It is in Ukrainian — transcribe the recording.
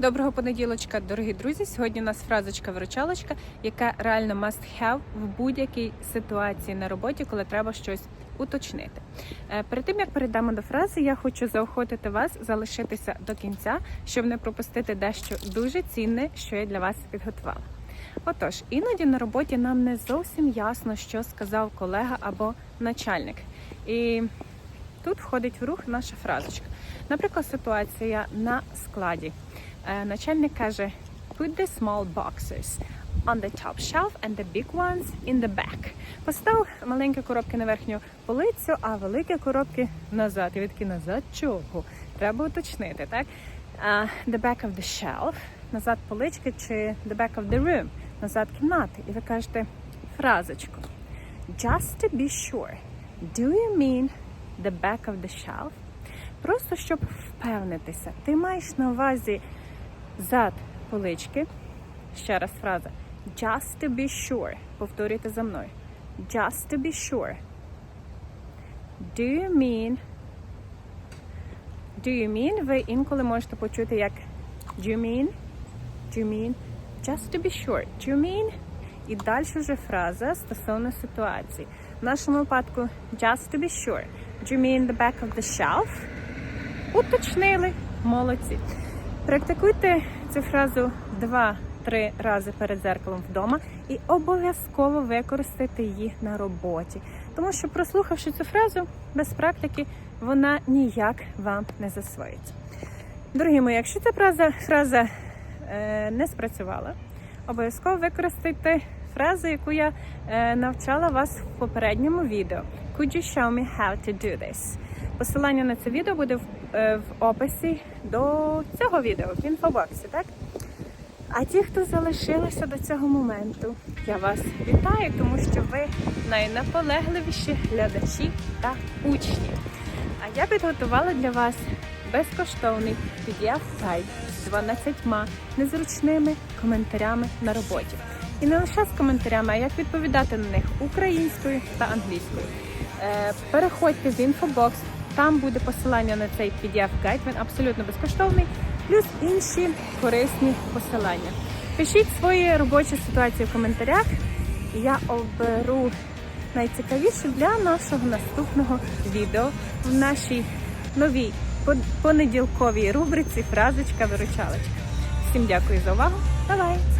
Доброго понеділочка, дорогі друзі. Сьогодні у нас фразочка-виручалочка, яка реально must have в будь-якій ситуації на роботі, коли треба щось уточнити. Е, Перед тим як перейдемо до фрази, я хочу заохотити вас залишитися до кінця, щоб не пропустити дещо дуже цінне, що я для вас підготувала. Отож, іноді на роботі нам не зовсім ясно, що сказав колега або начальник. І тут входить в рух наша фразочка. Наприклад, ситуація на складі. Е, Начальник каже: Put the small boxes on the top shelf and the big ones in the back. Постав маленькі коробки на верхню полицю, а великі коробки назад. І такі назад чого? Треба уточнити, так? Uh, the back of the shelf, назад полички, чи the back of the room, назад кімнати. І ви кажете фразочку. Just to be sure, do you mean the back of the shelf? Просто щоб впевнитися, ти маєш на увазі зад полички. Ще раз фраза. Just to be sure. Повторюйте за мною. Just to be sure. Do you mean Do you mean? Ви інколи можете почути як Do you mean? Do you mean? Just to be sure. Do you mean? І далі вже фраза стосовно ситуації. В нашому випадку just to be sure. Do you mean the back of the shelf? Уточнили. Молодці. Практикуйте цю фразу два-три рази перед зеркалом вдома і обов'язково використайте її на роботі. Тому що, прослухавши цю фразу без практики, вона ніяк вам не засвоїться. Дорогі мої, якщо ця фраза, фраза е, не спрацювала, обов'язково використайте фразу, яку я е, навчала вас в попередньому відео. Could you show me how to do this? Посилання на це відео буде в, е, в описі до цього відео, в інфобоксі, так? А ті, хто залишилися до цього моменту, я вас вітаю, тому що ви найнаполегливіші глядачі та учні. А я підготувала для вас безкоштовний pdf сайт з 12 незручними коментарями на роботі. І не лише з коментарями, а як відповідати на них українською та англійською. Е, Переходьте в інфобокс, там буде посилання на цей pdf гайд він абсолютно безкоштовний, плюс інші корисні посилання. Пишіть свої робочі ситуації в коментарях, і я оберу найцікавіше для нашого наступного відео в нашій новій понеділковій рубриці Фразочка виручалочка. Всім дякую за увагу. Бай-бай!